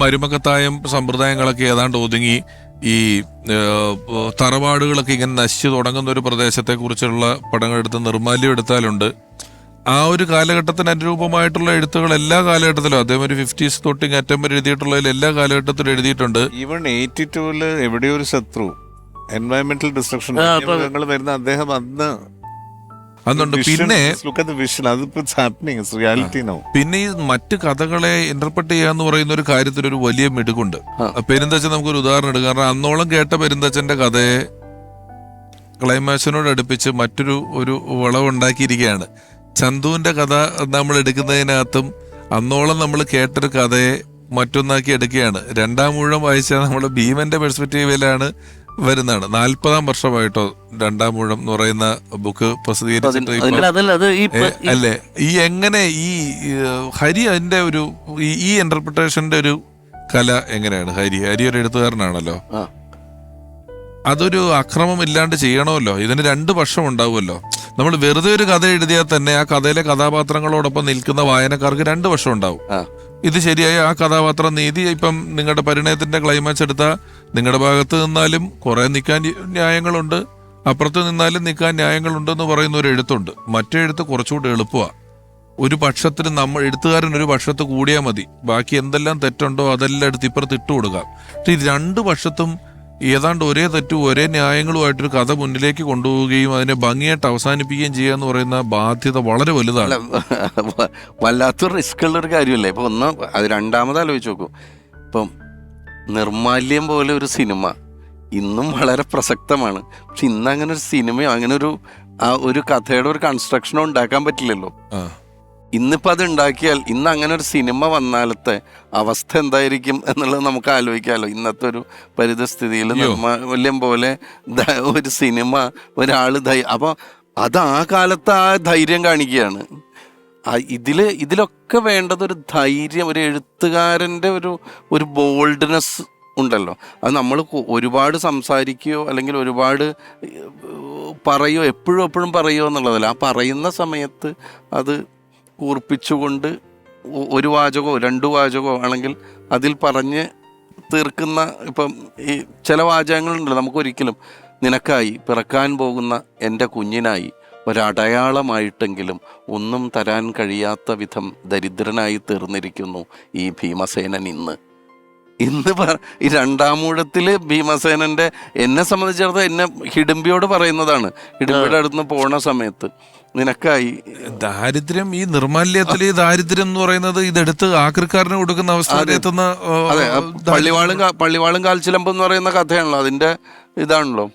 മരുമക്കത്തായം സമ്പ്രദായങ്ങളൊക്കെ ഏതാണ്ട് ഒതുങ്ങി ഈ തറവാടുകളൊക്കെ ഇങ്ങനെ നശിച്ചു തുടങ്ങുന്ന ഒരു പ്രദേശത്തെ കുറിച്ചുള്ള പടങ്ങൾ എടുത്ത് നിർമാല്യം എടുത്താലുണ്ട്. ആ ഒരു കാലഘട്ടത്തിന് അനുരൂപമായിട്ടുള്ള എഴുത്തുകൾ എല്ലാ കാലഘട്ടത്തിലും അദ്ദേഹം ഒരു ഫിഫ്റ്റീസ് തൊട്ട് അറ്റം വരെ എഴുതിയിട്ടുള്ളതിൽ എല്ലാ കാലഘട്ടത്തിലും എഴുതിയിട്ടുണ്ട്. ഈവൺ എയ്റ്റി ടൂവിൽ എവിടെയൊരു ശത്രു എൻവയറമെന്റൽ ഡിസ്ട്രക്ഷൻ വരുന്ന അദ്ദേഹം അന്ന് അതുണ്ട് പിന്നെ പിന്നെ ഈ മറ്റ് കഥകളെ ഇന്റർപ്രറ്റ് ചെയ്യാന്ന് പറയുന്ന ഒരു കാര്യത്തിൽ ഒരു വലിയ മിടുക്കുണ്ട്. പെരുന്തച്ചൻ നമുക്കൊരു ഉദാഹരണം എടുക്കാം. കാരണം അന്നോളം കേട്ട പെരുന്തച്ഛന്റെ കഥയെ ക്ലൈമാക്സിനോട് അടുപ്പിച്ച് മറ്റൊരു ഒരു വളവുണ്ടാക്കിയിരിക്കുകയാണ് ചന്തുവിന്റെ കഥ നമ്മൾ എടുക്കുന്നതിനകത്തും അന്നോളം നമ്മൾ കേട്ടൊരു കഥയെ മറ്റൊന്നാക്കി എടുക്കുകയാണ്. രണ്ടാം മുഴുവൻ വായിച്ചാൽ നമ്മൾ ഭീമന്റെ പെർസ്പെക്റ്റീവിലാണ് വരുന്നതാണ്. നാൽപ്പതാം വർഷമായിട്ടോ രണ്ടാം മൂഴം എന്ന് പറയുന്ന ബുക്ക് പ്രസിദ്ധീകരിച്ചിട്ട് അല്ലേ? ഈ എങ്ങനെ ഈ ഹരി അതിന്റെ ഒരു ഈ- എന്റർപ്രിട്ടേഷന്റെ ഇന്റർപ്രിട്ടേഷന്റെ ഒരു കല എങ്ങനെയാണ് ഹരി? ഹരി ഒരു എഴുത്തുകാരനാണല്ലോ. അതൊരു അക്രമം ഇല്ലാണ്ട് ചെയ്യണമല്ലോ. ഇതിന് രണ്ട് വർഷം ഉണ്ടാവുമല്ലോ നമ്മൾ വെറുതെ ഒരു കഥ എഴുതിയാൽ തന്നെ ആ കഥയിലെ കഥാപാത്രങ്ങളോടൊപ്പം നിൽക്കുന്ന വായനക്കാർക്ക് രണ്ട് വർഷം ഉണ്ടാവും. ഇത് ശരിയായ ആ കഥാപാത്രം നീതി. ഇപ്പം നിങ്ങളുടെ പരിണയത്തിന്റെ ക്ലൈമാക്സ് എടുത്ത നിങ്ങളുടെ ഭാഗത്ത് നിന്നാലും കുറെ നിൽക്കാൻ ന്യായങ്ങളുണ്ട്. അപ്പുറത്ത് നിന്നാലും നിൽക്കാൻ ന്യായങ്ങളുണ്ട് എന്ന് പറയുന്ന ഒരു എഴുത്തുണ്ട്. മറ്റേ എഴുത്ത് കുറച്ചുകൂടി എളുപ്പമാണ് ഒരു പക്ഷത്തിന് നമ്മൾ എഴുത്തുകാരൻ ഒരു പക്ഷത്ത് കൂടിയാൽ മതി. ബാക്കി എന്തെല്ലാം തെറ്റുണ്ടോ അതെല്ലാം എടുത്ത് ഇപ്പുറത്ത് ഇട്ട് കൊടുക്കാം പക്ഷെ ഇത് രണ്ട് പക്ഷത്തും ഏതാണ്ട് ഒരേ തെറ്റും ഒരേ ന്യായങ്ങളുമായിട്ടൊരു കഥ മുന്നിലേക്ക് കൊണ്ടുപോവുകയും അതിനെ ഭംഗിയായിട്ട് അവസാനിപ്പിക്കുകയും ചെയ്യുക എന്ന് പറയുന്ന ബാധ്യത വളരെ വലുതാണ്. വല്ലാത്ത റിസ്ക് ഉള്ളൊരു കാര്യമല്ലേ? ഇപ്പൊ ഒന്ന് അത് രണ്ടാമത് ആലോചിച്ച് നോക്കൂ. ഇപ്പം നിർമാല്യം പോലെ ഒരു സിനിമ ഇന്നും വളരെ പ്രസക്തമാണ്. പക്ഷെ ഇന്ന് അങ്ങനെ ഒരു സിനിമയോ അങ്ങനെ ഒരു ആ ഒരു കഥയുടെ ഒരു കൺസ്ട്രക്ഷനോ ഉണ്ടാക്കാൻ പറ്റില്ലല്ലോ. ഇന്നിപ്പോൾ അത് ഉണ്ടാക്കിയാൽ ഇന്ന് അങ്ങനെ ഒരു സിനിമ വന്നാലത്തെ അവസ്ഥ എന്തായിരിക്കും എന്നുള്ളത് നമുക്ക് ആലോചിക്കാമല്ലോ ഇന്നത്തെ ഒരു പരിതസ്ഥിതിയിൽ അയ്യോ. പോലെ ഒരു സിനിമ ഒരാൾ അപ്പോൾ അത് ആ കാലത്ത് ആ ധൈര്യം കാണിക്കുകയാണ്. ആ ഇതിൽ ഇതിലൊക്കെ വേണ്ടത് ഒരു ധൈര്യം ഒരു എഴുത്തുകാരന്റെ ഒരു ഒരു ബോൾഡ്നെസ് ഉണ്ടല്ലോ. അത് നമ്മൾ ഒരുപാട് സംസാരിക്കുകയോ അല്ലെങ്കിൽ ഒരുപാട് പറയോ എപ്പോഴും എപ്പോഴും പറയുമോ എന്നുള്ളതല്ല. ആ പറയുന്ന സമയത്ത് അത് കൂർപ്പിച്ചുകൊണ്ട് ഒരു വാചകമോ രണ്ട് വാചകമോ ആണെങ്കിൽ അതിൽ പറഞ്ഞ് തീർക്കുന്ന ഇപ്പം ഈ ചില വാചകങ്ങളുണ്ടല്ലോ നമുക്കൊരിക്കലും നിനക്കായി പിറക്കാൻ പോകുന്ന എന്റെ കുഞ്ഞിനായി ഒരടയാളമായിട്ടെങ്കിലും ഒന്നും തരാൻ കഴിയാത്ത വിധം ദരിദ്രനായി തീർന്നിരിക്കുന്നു ഈ ഭീമസേനൻ ഇന്ന്. ഇന്ന് ഈ രണ്ടാമൂഴത്തിൽ ഭീമസേനന്റെ എന്നെ സംബന്ധിച്ചിടത്തോളം എന്നെ ഹിഡംബിയോട് പറയുന്നതാണ്. ഹിഡംബിയുടെ അടുത്ത് പോണ സമയത്ത്. നിനക്കായി. ദാരിദ്ര്യം ഈ നിർമാല്യത്തിൽ ഈ ദാരിദ്ര്യം എന്ന് പറയുന്നത് ഇതെടുത്ത് ആക്രിക്കാരന് കൊടുക്കുന്ന അവസ്ഥ വരെ എത്തുന്ന ആ, അതെ. പള്ളിവാളും പള്ളിവാളും കാൽച്ചിലമ്പ് എന്ന് പറയുന്ന കഥയാണല്ലോ. അതിന്റെ ഇതാണല്ലോ.